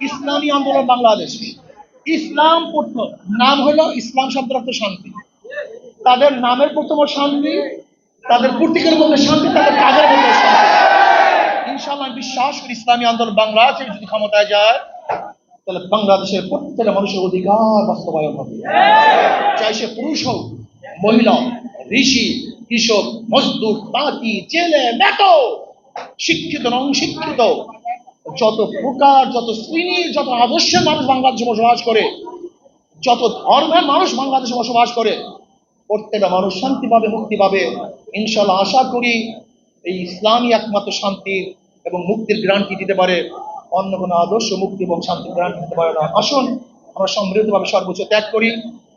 ইসলামী আন্দোলন বাংলাদেশ। ইসলাম প্রথম নাম হলো ইসলাম শব্দ অর্থ শান্তি। তাদের নামের প্রথম শান্তি, তাদের প্রতীকের মধ্যে শান্তি, তাদের কাজের মধ্যে শান্তি। ইনশাআল্লাহ আমি বিশ্বাস করি ইসলামী আন্দোলন বাংলাদেশে যদি ক্ষমতায় যায়, তাহলে বাংলাদেশের প্রত্যেকটা মানুষের অধিকার বাস্তবায়ন হবে। চাই সে পুরুষ হোক, মহিলা, ঋষি, কৃষক, মজদুর তাঁতি জেলে মেটো শিক্ষিত নন শিক্ষিত যত প্রকার, যত শ্রেণি যত আদর্শের মানুষ বাংলাদেশে বসবাস করে, যত ধর্মের মানুষ বাংলাদেশে বসবাস করে, প্রত্যেকটা মানুষ শান্তি পাবে মুক্তি পাবে ইনশাল্লাহ আশা করি এই ইসলামই একমাত্র শান্তির এবং মুক্তির গ্রান্টি দিতে পারে। অন্য কোনো আদর্শ মুক্তি এবং শান্তির গ্রান্টি দিতে পারে না। আসুন, আমরা সমৃদ্ধভাবে সর্বোচ্চ ত্যাগ করি,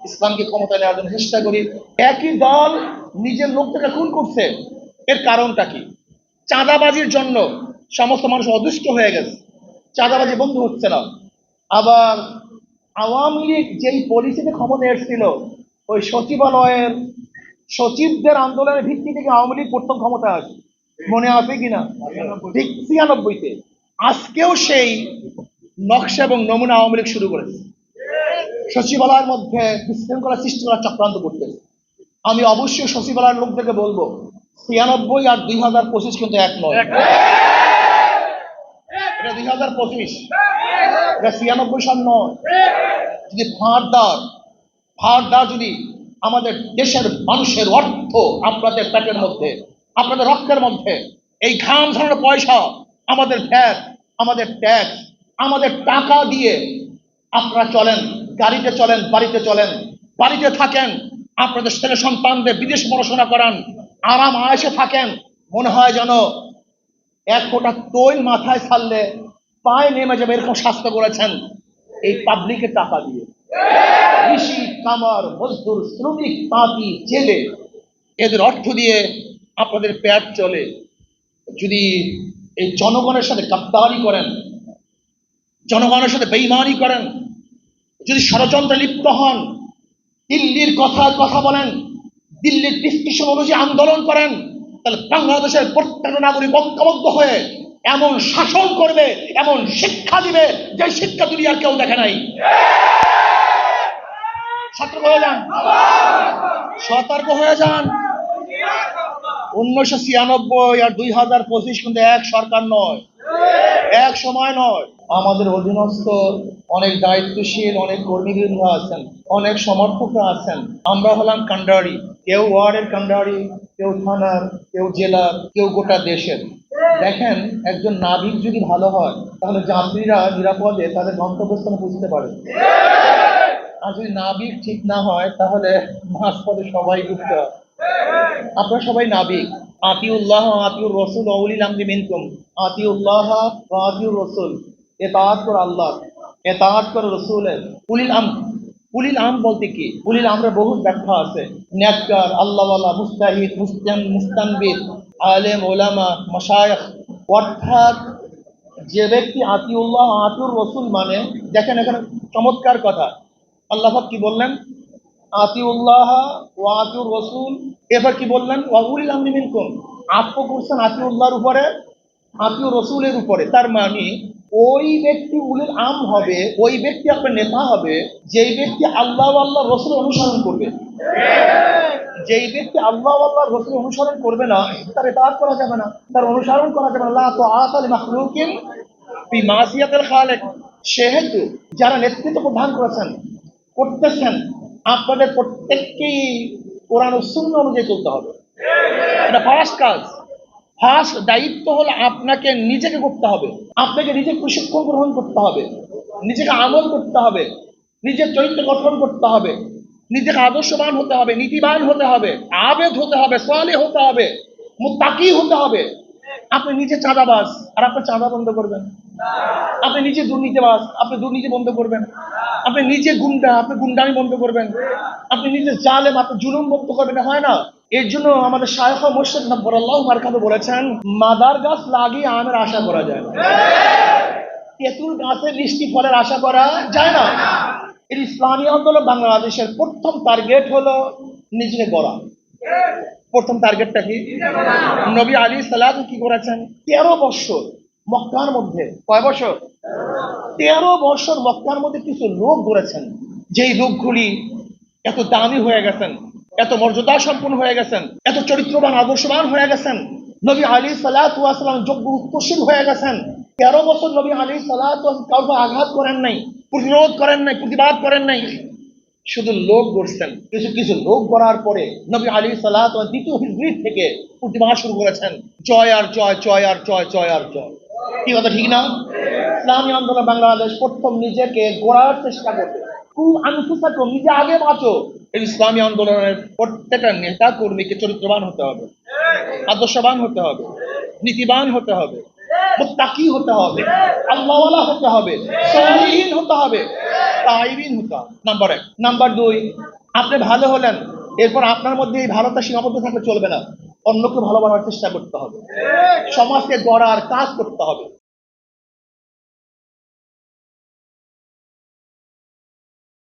ইসলামকে ক্ষমতা নেওয়ার জন্য চেষ্টা করি। একই দল নিজের লোকটাকে খুন করছে, এর কারণটা কি? চাঁদাবাজির জন্য সমস্ত মানুষ অদুষ্ট হয়ে গেছে। চাঁদাবাজি বন্ধ হচ্ছে না। আবার আওয়ামী লীগ যেই পলিসিতে ক্ষমতা এসেছিল, ওই সচিবালয়ের সচিবদের আন্দোলনের ভিত্তি থেকে আওয়ামী লীগ প্রথম ক্ষমতা আসে। মনে আছে কিনা? ছিয়ানব্বইতে। আজকেও সেই নকশা এবং নমুনা আওয়ামী লীগ শুরু করেছে। সচিবালয়ের মধ্যে বিশৃঙ্খলা সৃষ্টি করার চক্রান্ত করতেছে। আমি অবশ্যই সচিবালয়ের লোকদেরকে বলব, ছিয়ানব্বই আর দুই হাজার পঁচিশ কিন্তু এক নয়। এটা দুই হাজার পঁচিশ। এটা ছিয়ানব্বই সাল নয়। যদি ফাঁড়দার ফাঁড়দার যদি আমাদের দেশের মানুষের অর্থ আপনাদের পেটের মধ্যে, আপনাদের রক্তের মধ্যে, এই ঘাম ঝরানো পয়সা, আমাদের ভ্যাট, আমাদের ট্যাক্স, আমাদের টাকা দিয়ে আপনারা চলেন, গাড়িতে চলেন, বাড়িতে চলেন, বাড়িতে থাকেন, আপনাদের ছেলে সন্তানদের বিদেশ পড়াশোনা করান, আরাম আয়েসে থাকেন, মনে হয় যেন এক ফোঁটা তৈল মাথায় ছাড়লে পায়ে নেমে যাবে, এরকম স্বাস্থ্য করেছেন এই পাবলিকের টাকা দিয়ে। কৃষি কামার মজদুর, শ্রমিক তাঁতি জেলে, এদের অর্থ দিয়ে আপনাদের পেট চলে। যদি এই জনগণের সাথে গাদ্দারি করেন, জনগণের সাথে বেইমানি করেন, যদি ষড়যন্ত্রে লিপ্ত হন, দিল্লির কথা কথা বলেন, দিল্লির ডিসক্রিপশন অনুযায়ী আন্দোলন করেন তাহলে বাংলাদেশের প্রত্যেকটা নাগরিক ঐক্যবদ্ধ হয়ে এমন শাসন করবে, এমন শিক্ষা দিবে, যে শিক্ষা দুনিয়ার কেউ দেখে নাই। সতর্ক হয়ে যান। সতর্ক হয়ে যান। উনিশশো ছিয়ানব্বই আর দুই হাজার পঁচিশ কিন্তু এক সরকার নয়, এক সময় নয়। আমাদের অধীনস্থ অনেক দায়িত্বশীল, অনেক কর্মীবৃন্দ আছেন, অনেক সমর্থকরা আছেন। আমরা হলাম কান্ডারি। কেউ ওয়ার্ডের কান্ডারি, কেউ থানার, কেউ জেলার, কেউ গোটা দেশের। দেখেন, একজন নাবিক যদি ভালো হয়, তাহলে যাত্রীরা নিরাপদে তাদের গন্তব্যস্থানে বুঝতে পারে। আর যদি নাবিক ঠিক না হয়, তাহলে মাঝ পথে সবাই ডুবতে হয়। আপনারা সবাই নাবিক। আতিউল্লাহ আতিউর রসুল অউলিল আমদি মিনকুম। আতিউল্লাহ আতিউর রসুল। এতাআত কর আল্লাহ। এতাআত কর রসুলের। উলিল আম উলিল আম বলতে কি? উলিল আমরে বহু ব্যাখ্যা আছে। নেককার, আল্লাহওয়ালা, মুস্তাহিদ, মুস্তান, মুস্তানবিদ, আলেম ওলামা মশায়েখ। অর্থাৎ যে ব্যক্তি আতিউল্লাহ আতুর রসুল মানে দেখেন এখানে চমৎকার কথা। আল্লাহ কি বললেন? আতিউল্লাহ ও আতিউর রসুল। এবার কি বললেন? ওয়াহুল আমনি মিনকুম। আত্ম করছেন আতিউল্লাহর উপরে, আতিউর রসুলের উপরে। তার মানে ওই ব্যক্তি উলিল আম হবে, ওই ব্যক্তি আপনার নেতা হবে, যেই ব্যক্তি আল্লাহ আল্লাহ রসুল অনুসরণ করবে। যেই ব্যক্তি আল্লাহ আল্লাহ রসুল অনুসরণ করবে না, তার এটা করা যাবে না, তার অনুসরণ করা যাবে না। তো আতাল ফি মাসিয়াতিল সেহেতু যারা নেতৃত্ব প্রদান করেছেন, করতেছেন, আপনাদের প্রত্যেককেই কোরআন ও অনুযায়ী চলতে হবে। এটা ফার্স্ট কাজ। ফার্স্ট দায়িত্ব হলো আপনাকে নিজেকে করতে হবে। আপনাকে নিজে প্রশিক্ষণ গ্রহণ করতে হবে। নিজেকে আমল করতে হবে। নিজের চরিত্র গঠন করতে হবে। নিজেকে আদর্শবান হতে হবে, নীতিবান হতে হবে, আবেদ হতে হবে সোয়ালে হতে হবে, মুত্তাকি হতে হবে। আপনি নিজে চাঁদাবাজ, আর আপনার চাঁদা বন্ধ করবেন। আপনি নিজে দুর্নীতিবাজ আপনি দুর্নীতি বন্ধ করবেন। আপনি নিজে গুন্ডা, আপনি গুন্ডামি বন্ধ করবেন। আপনি নিজে জালেম, আপনি জুলুম বন্ধ করবেন হয় না। এর জন্য আমাদের শায়খ মোর্শেদ নব্বর আল্লাহ বলেছেন, মাদার গাছ লাগিয়ে আমের আশা করা যায় না। তেঁতুল গাছের মিষ্টি ফলের আশা করা যায় না। এর ইসলামী আন্দোলন বাংলাদেশের প্রথম টার্গেট হলো নিজেকে গড়া। প্রথম টার্গেটটা কি? নবী আলী সালাদ কি করেছেন? তেরো বছর মক্কার মধ্যে। কয় বছর? তেরো বছর মক্কার মধ্যে কিছু লোক গড়েছেন যেই লোকগুলি এত দামি হয়ে গেছেন, এত মর্যাদা সম্পন্ন হয়ে গেছেন, এত চরিত্রবান, আদর্শবান হয়ে গেছেন, নবী আলী সালাম যোগ্য উত্তরশীল হয়ে গেছেন। তেরো বছর নবী আলী সালাম কাউকে আঘাত করেন নাই, প্রতিরোধ করেন নাই, প্রতিবাদ করেন নাই। শুধু লোক গড়ছেন, কিছু কিছু লোক গড়ার পরে নবী আলী সালাহ দ্বিতীয় হিজরির থেকে প্রতিবাদ শুরু করেছেন। জয় আর জয় জয় আর জয় জয় আর জয়। কি কথা ঠিক না? ইসলামী আন্দোলন বাংলাদেশ প্রথম নিজেকে গড়ার চেষ্টা করবে। কু আনফুসাকুম নিজে আগে বাঁচো। ইসলামী আন্দোলনের প্রত্যেকটা নেতা কর্মীকে চরিত্রবান হতে হবে। আদর্শবান হতে হবে। নীতিবান হতে হবে। মুত্তাকি হতে হবে। আল্লাহওয়ালা হতে হবে। সহিহীন হতে হবে। তাইবিন হতে হবে। নাম্বার এক। নাম্বার দুই, আপনি ভালো হলেন। এরপর আপনার মধ্যে এই ভালোটা সীমাবদ্ধ থাকলে চলবে না। অন্যকে ভালো বানানোর চেষ্টা করতে হবে। সমাজকে গড়ার কাজ করতে হবে।